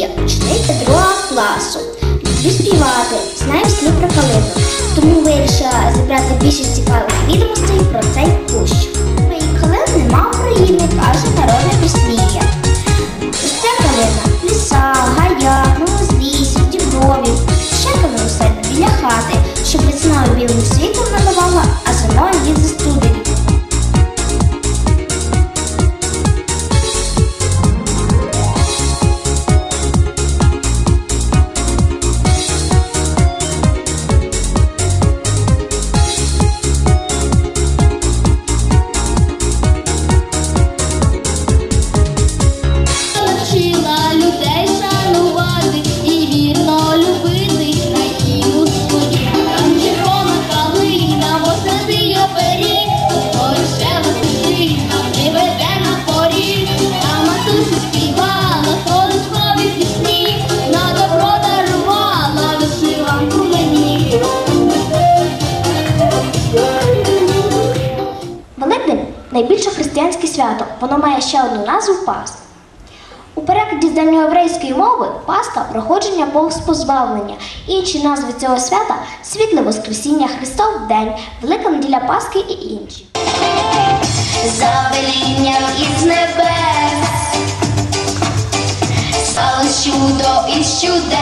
Анастасія, учениця другого класу. Люблю співати, знаю слів про калину. Тому вирішила зібрати більше цікавих відомостей про цей кущ. Моїй калини нема України, каже народне прислів'я. Росте калина в лісах, гаях, на діброві. Ще калину садять біля хати, щоб весною білим світом надавала, найбільше християнське свято. Воно має ще одну назву Пасха. У перекладі з давньоєврейської мови Пасха проходження повз позбавлення. Інші назви цього свята світле Воскресіння Христов День, Велика неділя Пасхи і інші. За велінням із небес сталось чудо із чудес.